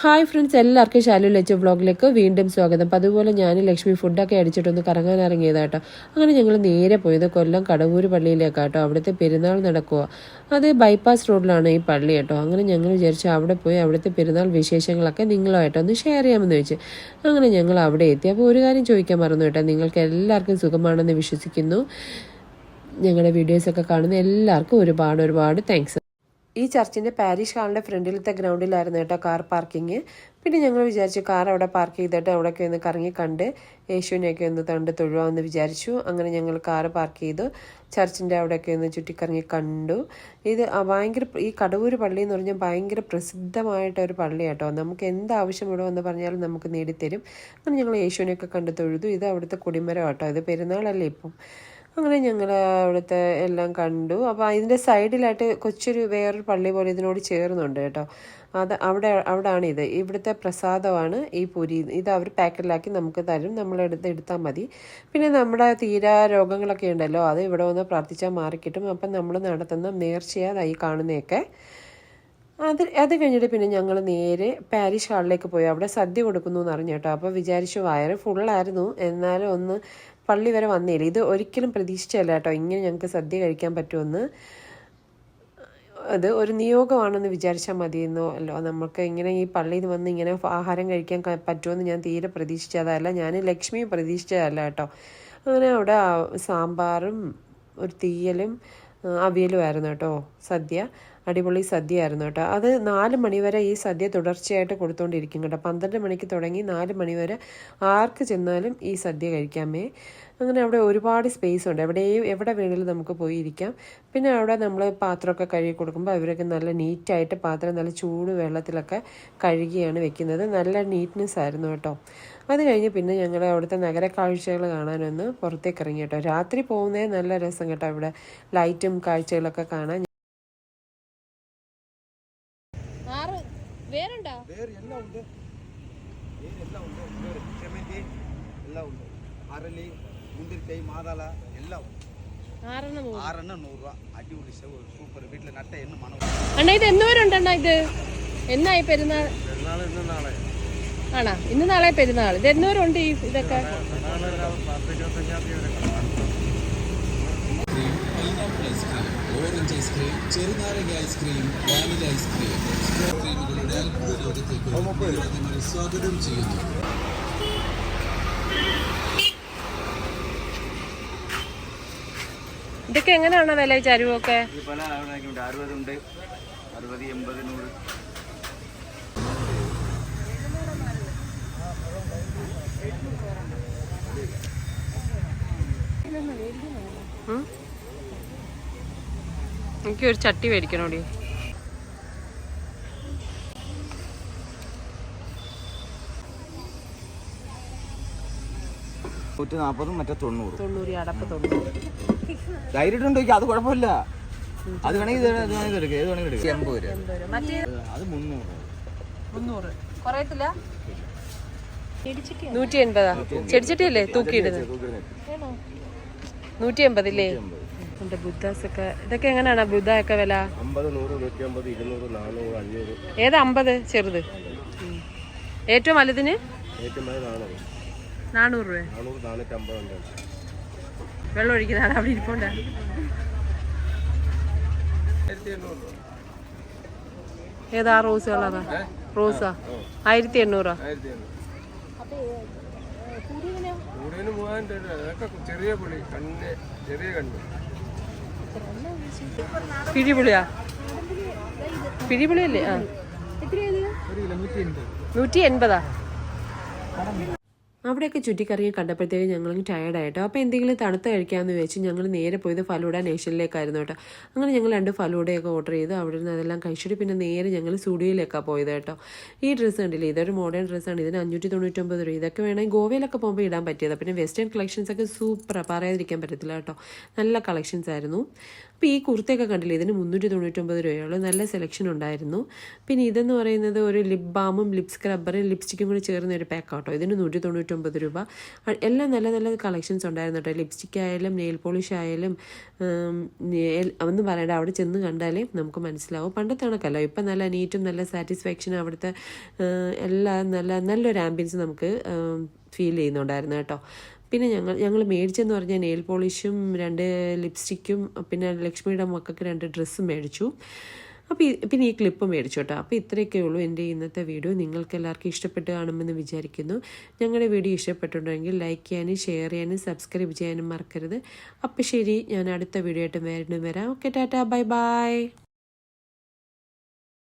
Hi friends എല്ലാവർക്കും ശാലു ലച്ച വ്ളോഗിലേക്ക് വീണ്ടും സ്വാഗതം. അപ്പം അതുപോലെ ഞാൻ ലക്ഷ്മി ഫുഡൊക്കെ അടിച്ചിട്ടൊന്ന് കറങ്ങാൻ ഇറങ്ങിയതാട്ടോ അങ്ങനെ ഞങ്ങൾ നേരെ പോയത് കൊല്ലം കടവൂർ പള്ളിയിലേക്കാട്ടോ അവിടുത്തെ പെരുന്നാൾ നടക്കുക അത് ബൈപ്പാസ് റോഡിലാണ് ഈ പള്ളി കേട്ടോ. അങ്ങനെ ഞങ്ങൾ വിചാരിച്ചു അവിടെ പോയി അവിടുത്തെ പെരുന്നാൾ വിശേഷങ്ങളൊക്കെ നിങ്ങളുമായിട്ട് ഒന്ന് ഷെയർ ചെയ്യാമെന്ന് ചോദിച്ചു അങ്ങനെ ഞങ്ങൾ അവിടെ എത്തി. അപ്പോൾ ഒരു കാര്യം ചോദിക്കാൻ മറന്നു കേട്ടോ. നിങ്ങൾക്ക് എല്ലാവർക്കും സുഖമാണെന്ന് വിശ്വസിക്കുന്നു. ഞങ്ങളുടെ വീഡിയോസൊക്കെ കാണുന്ന എല്ലാവർക്കും ഒരുപാട് ഒരുപാട് താങ്ക്സ് ഈ ചർച്ചിന്റെ പാരീഷ് ഹാളിന്റെ ഫ്രണ്ടിലത്തെ ഗ്രൗണ്ടിലായിരുന്നു കേട്ടോ കാർ പാർക്കിങ്. പിന്നെ ഞങ്ങൾ വിചാരിച്ചു കാർ അവിടെ പാർക്ക് ചെയ്തിട്ട് അവിടെയൊക്കെ ഒന്ന് കറങ്ങി കണ്ട് യേശുവിനെയൊക്കെ ഒന്ന് കണ്ട് തൊഴുവാമെന്ന് വിചാരിച്ചു. അങ്ങനെ ഞങ്ങൾ കാർ പാർക്ക് ചെയ്തു. ചർച്ചിന്റെ അവിടെയൊക്കെ ഒന്ന് ചുറ്റിക്കറങ്ങി കണ്ടു. ഇത് ഭയങ്കര ഈ കടവൂർ പള്ളി എന്ന് പറഞ്ഞാൽ ഭയങ്കര പ്രസിദ്ധമായിട്ട ഒരു പള്ളി കേട്ടോ. നമുക്ക് എന്ത് ആവശ്യം എന്ന് പറഞ്ഞാലും നമുക്ക് നേടിത്തരും. അങ്ങനെ ഞങ്ങൾ യേശുവിനെയൊക്കെ കണ്ട് തൊഴുതു. ഇത് അവിടുത്തെ കൊടിമരം കേട്ടോ. ഇത് പെരുന്നാളല്ലേ ഇപ്പം. അങ്ങനെ ഞങ്ങൾ അവിടുത്തെ എല്ലാം കണ്ടു. അപ്പോൾ അതിന്റെ സൈഡിലായിട്ട് കൊച്ചൊരു വേറൊരു പള്ളി പോലെ ഇതിനോട് ചേർന്നുണ്ട് കേട്ടോ. അത് അവിടെ അവിടാണ് ഇത് ഇവിടുത്തെ പ്രസാദമാണ് ഈ പുരി. ഇത് അവർ പാക്കറ്റിലാക്കി നമുക്ക് തരും. നമ്മൾ എടുത്ത് എടുത്താൽ മതി. പിന്നെ നമ്മുടെ തീരാ രോഗങ്ങളൊക്കെ ഉണ്ടല്ലോ അത് ഇവിടെ വന്ന് പ്രാർത്ഥിച്ചാൽ മാറിക്കിട്ടും. അപ്പം നമ്മൾ നടത്തുന്ന നേർച്ചയായി കാണുന്നതൊക്കെ. അത് അത് കഴിഞ്ഞിട്ട് പിന്നെ ഞങ്ങൾ നേരെ പാരിഷ് ഹാളിലേക്ക് പോയി. അവിടെ സദ്യ കൊടുക്കുന്നു എന്ന് അറിഞ്ഞു കേട്ടോ. അപ്പോൾ വിചാരിച്ചു വയറ് ഫുള്ളായിരുന്നു. എന്നാലും ഒന്ന് പള്ളി വരെ വന്നില്ല ഇത് ഒരിക്കലും പ്രതീക്ഷിച്ചല്ല കേട്ടോ. ഇങ്ങനെ ഞങ്ങൾക്ക് സദ്യ കഴിക്കാൻ പറ്റുമെന്ന്. അത് ഒരു നിയോഗമാണെന്ന് വിചാരിച്ചാൽ മതിയെന്നോ അല്ലോ. നമുക്ക് ഇങ്ങനെ ഈ പള്ളിയിൽ വന്ന് ഇങ്ങനെ ആഹാരം കഴിക്കാൻ പറ്റുമെന്ന് ഞാൻ തീരെ പ്രതീക്ഷിച്ചതല്ല. ഞാൻ ലക്ഷ്മി പ്രതീക്ഷിച്ചതല്ല കേട്ടോ. അങ്ങനെ അവിടെ സാമ്പാറും ഒരു തീയലും അവിയലുമായിരുന്നു കേട്ടോ സദ്യ. അടിപൊളി സദ്യ ആയിരുന്നു കേട്ടോ. അത് നാല് മണിവരെ ഈ സദ്യ തുടർച്ചയായിട്ട് കൊടുത്തുകൊണ്ടിരിക്കും കേട്ടോ. പന്ത്രണ്ട് മണിക്ക് തുടങ്ങി നാല് മണിവരെ ആർക്ക് ചെന്നാലും ഈ സദ്യ കഴിക്കാമേ അങ്ങനെ അവിടെ ഒരുപാട് സ്പേസ് ഉണ്ട്. എവിടെയും എവിടെ വേണമെങ്കിലും നമുക്ക് പോയി ഇരിക്കാം. പിന്നെ അവിടെ നമ്മൾ പാത്രമൊക്കെ കഴുകി കൊടുക്കുമ്പോൾ അവരൊക്കെ നല്ല നീറ്റായിട്ട് പാത്രം നല്ല ചൂട് വെള്ളത്തിലൊക്കെ കഴുകിയാണ് വെക്കുന്നത്. നല്ല നീറ്റ്നെസ് ആയിരുന്നു കേട്ടോ. അത് കഴിഞ്ഞ് പിന്നെ ഞങ്ങൾ അവിടുത്തെ നഗര കാഴ്ചകൾ കാണാനൊന്ന് പുറത്തേക്ക് ഇറങ്ങി കേട്ടോ. രാത്രി പോകുന്നേ നല്ല രസം കേട്ടോ അവിടെ. ലൈറ്റും കാഴ്ചകളൊക്കെ കാണാൻ ആറ്. വേറുണ്ടോ വേറെ എല്ലാം ഉണ്ട്. എല്ലാം ഉണ്ട്. വേറെ എല്ലാം ഉണ്ട്. അടിപൊളി സൂപ്പർ അണ്ണാ ഇത് ഇത്? എന്നായി പെരുന്നാൾ? പെരുന്നാൾ ഇന്ന് നാളെ. നാളെ പെരുന്നാൾ. ഇത് എന്നൂരുണ്ട് ഈ ഇതൊക്കെ? തീയതി pineapple ice cream orange ice cream ചെറുനാരങ്ങ ഐസ്ക്രീം വാനില ഐസ്ക്രീം. ഐസ്ക്രീമുകളുടെ അത്ഭുത ലോകത്തേക്ക് നിങ്ങൾ സ്വാഗതം ചെയ്യുന്നു. ഇതൊക്കെ എങ്ങനെയാണ് വില ചരുവൊക്കെ? പല ഉണ്ട് അറുപതുണ്ട്. അറുപത് എൺപത് നൂറ്. എനിക്ക് ഒരു ചട്ടി മേടിക്കണോടി. നൂറ്റി നാൽപ്പതും മറ്റേ തൊണ്ണൂറ്. തൊണ്ണൂറ് അടപ്പ് തൊണ്ണൂറ്. നോക്കി അത് കുഴപ്പമില്ല. അത് വേണമെങ്കിൽ ഇത് ഇത് വേണമെങ്കിൽ എടുക്കുക ഏത് വേണമെങ്കിൽ എടുക്കുക എൺപത് രൂപ. അത് മുന്നൂറ്. മുന്നൂറ്. കുറയത്തില്ല? നൂറ്റി എൺപതാ? ചെടിച്ചട്ടിയല്ലേ തൂക്കിയിടുന്നത്? നൂറ്റി എൺപതില്ലേ? ഉണ്ട്. ബുദ്ധാസ് ഒക്കെ ഇതൊക്കെ എങ്ങനെയാണ്? ബുദ്ധ ഒക്കെ വില ഏത് അമ്പത്? ചെറുത്. ഏറ്റവും വലുതിന്? നാനൂറ്. രൂപ. വെള്ളം ഒഴിക്കുന്നതാണ് അവിടെ ഇരിപ്പുണ്ട്. ഏതാ റോസ് കളറാ? റോസാ. ആയിരത്തി എണ്ണൂറാ ചെറിയ പുളി. കണ്ണ് ചെറിയ കണ്ണ്. പിഴിപുളിയാ? പിഴിപുളിയല്ലേ? ആ. നൂറ്റി എൺപതാ അവിടെയൊക്കെ ചുറ്റിക്കറങ്ങി കണ്ടപ്പോഴത്തേക്ക് ഞങ്ങൾ ടയർഡായിട്ടോ അപ്പോൾ എന്തെങ്കിലും തണുത്ത് കഴിക്കാമെന്ന് വെച്ച് ഞങ്ങൾ നേരെ പോയത് ഫലൂഡ നേഷനിലേക്കായിരുന്നു കേട്ടോ. അങ്ങനെ ഞങ്ങൾ രണ്ട് ഫലൂഡയൊക്കെ ഓർഡർ ചെയ്തു അവിടെ നിന്ന് അതെല്ലാം കഴിച്ചിട്ട് പിന്നെ നേരെ ഞങ്ങൾ സ്റ്റുഡിയോയിലേക്കാണ് പോയത് കേട്ടോ. ഈ ഡ്രസ്സ് കണ്ടില്ലേ? ഇതൊരു മോഡേൺ ഡ്രസ്സാണ് ഇതിന് അഞ്ഞൂറ്റി തൊണ്ണൂറ്റൊമ്പത് രൂപ. ഇതൊക്കെ വേണമെങ്കിൽ ഗോവയിലൊക്കെ പോകുമ്പോൾ ഇടാൻ പറ്റിയത്. പിന്നെ വെസ്റ്റേൺ കളക്ഷൻസ് ഒക്കെ സൂപ്പറാണ് പറയാതിരിക്കാൻ പറ്റത്തില്ല കേട്ടോ. നല്ല കളക്ഷൻസ് ആയിരുന്നു. അപ്പോൾ ഈ കുർത്തയൊക്കെ കണ്ടില്ലേ? ഇതിന് മുന്നൂറ്റി തൊണ്ണൂറ്റൊമ്പത് രൂപയുള്ളൂ. നല്ല സെലക്ഷൻ ഉണ്ടായിരുന്നു. പിന്നെ ഇതെന്ന് പറയുന്നത് ഒരു ലിപ് ബാമും ലിപ് സ്ക്രബ്ബറും ലിപ്സ്റ്റിക്കും കൂടി ചേർന്ന ഒരു പാക്ക് ആട്ടോ. ഇതിന് നൂറ്റി തൊണ്ണൂറ്റൊമ്പത് രൂപ. എല്ലാം നല്ല നല്ല കളക്ഷൻസ് ഉണ്ടായിരുന്നു കേട്ടോ ലിപ്സ്റ്റിക് ആയാലും നെയിൽ പോളിഷ് ആയാലും ഒന്നും പറയണ്ട. അവിടെ ചെന്ന് കണ്ടാലേ നമുക്ക് മനസ്സിലാവും. പണ്ടത്തെ കണക്കല്ലോ. ഇപ്പം നല്ല നീറ്റും നല്ല സാറ്റിസ്ഫാക്ഷനും അവിടുത്തെ എല്ലാം നല്ല നല്ലൊരു ആംബിയൻസ് നമുക്ക് ഫീൽ ചെയ്യുന്നുണ്ടായിരുന്നു കേട്ടോ. പിന്നെ ഞങ്ങൾ ഞങ്ങൾ മേടിച്ചെന്ന് പറഞ്ഞാൽ നെയിൽ പോളിഷും രണ്ട് ലിപ്സ്റ്റിക്കും പിന്നെ ലക്ഷ്മിയുടെ മക്കൾക്ക് രണ്ട് ഡ്രസ്സും മേടിച്ചു. അപ്പോൾ പിന്നെ ഈ ക്ലിപ്പ് മേടിച്ചു കേട്ടോ. അപ്പോൾ ഇത്രയൊക്കെ ഉള്ളൂ എന്റെ ഇന്നത്തെ വീഡിയോ. നിങ്ങൾക്ക് എല്ലാവർക്കും ഇഷ്ടപ്പെട്ട് കാണുമെന്ന് വിചാരിക്കുന്നു. ഞങ്ങളുടെ വീഡിയോ ഇഷ്ടപ്പെട്ടുണ്ടെങ്കിൽ ലൈക്ക് ചെയ്യാനും ഷെയർ ചെയ്യാനും സബ്സ്ക്രൈബ് ചെയ്യാനും മറക്കരുത്. അപ്പോൾ ശരി ഞാൻ അടുത്ത വീഡിയോ ആയിട്ട് വരണം വരാം. ഓക്കെ ടാറ്റാ. Bye bye